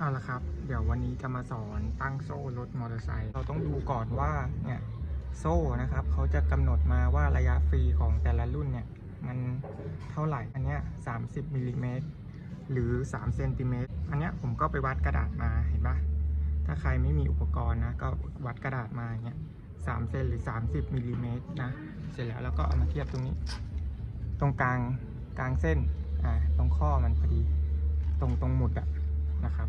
เอาละครับ เดี๋ยววันนี้จะมาสอนตั้งโซ่รถมอเตอร์ไซค์ เราต้องดูก่อนว่าเนี่ยโซ่นะครับเขาจะกำหนดมาว่าระยะฟรีของแต่ละรุ่นเนี่ยมันเท่าไหร่ อันเนี้ย30มิลลิเมตรหรือ3เซนติเมตรอันเนี้ยผมก็ไปวัดกระดาษมาเห็นปะถ้าใครไม่มีอุปกรณ์นะก็วัดกระดาษมาเงี้ย3เซนหรือ 30มิลลิเมตรนะ เสร็จแล้วเราก็เอามาเทียบตรงนี้ ตรงกลางกลางเส้นอ่าตรงข้อมันพอดี ตรงตรงหมุดอะ นะครับ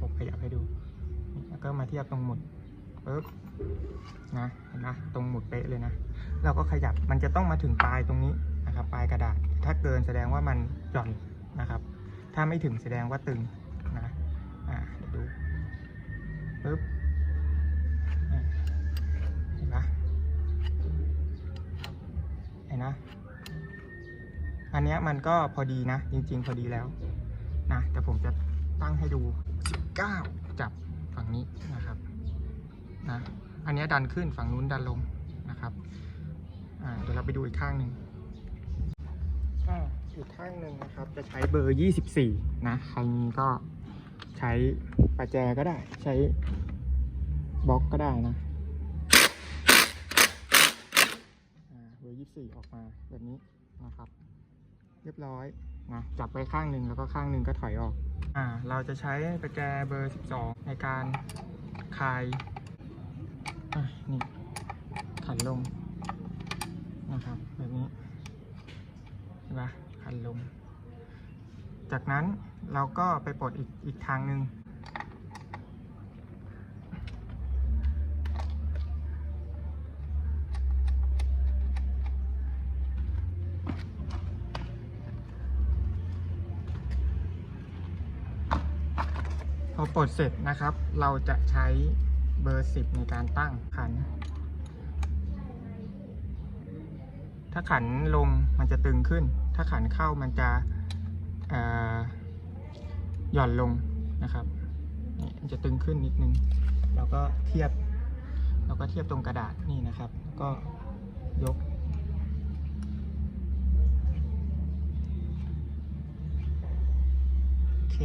ผมขยับให้ดูแล้วก็มาเทียบตรงหมุดปึ๊บนะเห็นไหมตรงหมุดเป๊ะเลยนะ เราก็ขยับมันจะต้องมาถึงปลายตรงนี้นะครับ ปลายกระดาษ ถ้าเกินแสดงว่ามันหย่อนนะครับ ถ้าไม่ถึงแสดงว่าตึงนะอ่าเดี๋ยวดูปึ๊บเห็นไหมเห็นนะอันนี้มันก็พอดีนะ จริง ๆ พอดีแล้วนะแต่ผมจะ ตั้งให้ดู 19 จับฝั่งนี้นะครับนะอันนี้ดันขึ้นฝั่งนู้นดันลงนะครับเดี๋ยวเราไปดูอีกข้างหนึ่งอ่าอีกข้างหนึ่งนะครับ จะใช้เบอร์ 24 นะใครมีก็ใช้ประแจก็ได้ ใช้บล็อกก็ได้นะเบอร์ 24 ออกมาแบบนี้นะครับ เรียบร้อย นะจับไว้ข้างหนึ่งแล้วก็ข้างหนึ่งก็ถอยออกอ่าเราจะใช้ประแจเบอร์ 12 ในการคลายนี่ขันลงนะครับแบบนี้เห็นปะขันลง จากนั้นเราก็ไปปลดอีกอีกทางหนึ่ง พอปลดเสร็จนะครับ เราจะใช้เบอร์ 10 ในการตั้งขัน ถ้าขันลงมันจะตึงขึ้น ถ้าขันเข้ามันจะหย่อนลงนะครับนี่มันจะตึงขึ้นนิดนึง เราก็เทียบ เราก็เทียบตรงกระดาษนี่นะครับแล้วก็ยกโอเค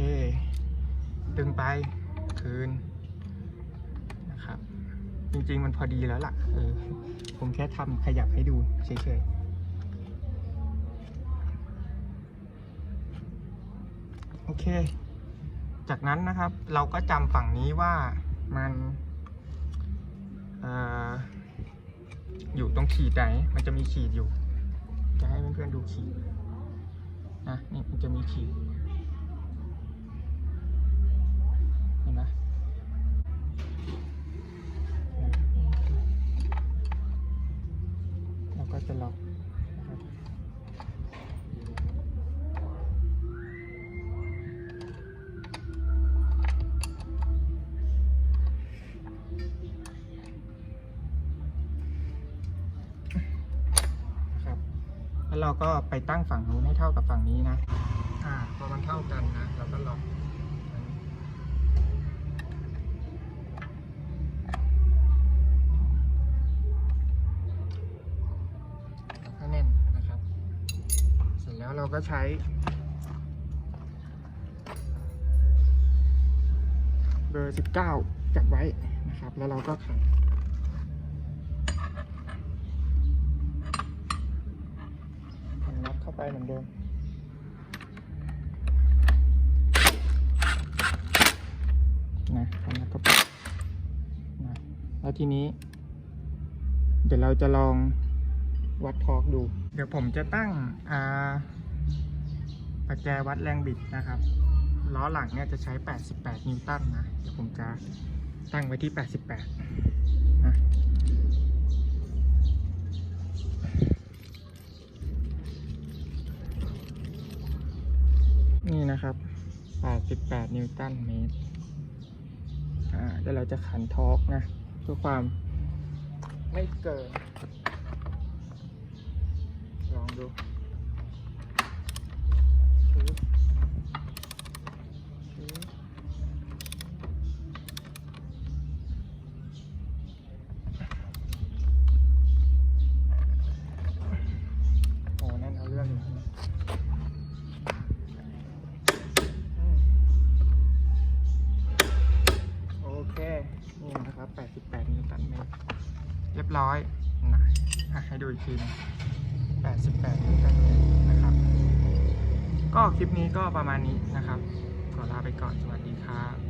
ดึงไปคืนนะครับ จริงๆมันพอดีแล้วล่ะเออผมแค่ทำขยับให้ดูเฉยๆโอเค จากนั้นนะครับเราก็จำฝั่งนี้ว่ามันออยู่ตรงขีดไหน มันจะมีขีดอยู่ จะให้เพื่อนๆดูขีดนะนี่มันจะมีขีด เห็นไหมเรา ก็จะล็อกนะครับแล้วเราก็ไปตั้งฝั่งนู้นให้เท่ากับฝั่งนี้นะ อ่า พอมันเท่ากันนะ เราก็ล็อกอันนี้ ให้แน่นนะครับ เสร็จ แล้วเราก็ใช้เบอร์ 19 จับไว้นะครับ แล้วเราก็ขันขันน็อตเข้าไปเหมือนเดิมนะขันน็อตเข้าไปนะแล้วทีนี้ เดี๋ยวเราจะลอง วัดทอร์กดู เดี๋ยวผมจะตั้งประแจวัดแรงบิดนะครับ ล้อหลังเนี่ยจะใช้ 88 นิวตันนะ เดี๋ยวผมจะตั้งไว้ที่ 88 นะนี่นะครับ 88 นิวตันเมตร อ่า เดี๋ยวเราจะขันทอร์กนะ เพื่อความไม่เกิน ลองดูปึ๊บปึ๊บโอ้นั่นเอาเรื่องอยู่นะอืม 88 นิวตันเมตร เรียบร้อยนะ อะให้ดูอีกทีนึ88นิวตันเมตรนะครับ ก็คลิปนี้ก็ประมาณนี้นะครับ ขอลาไปก่อน สวัสดีครับ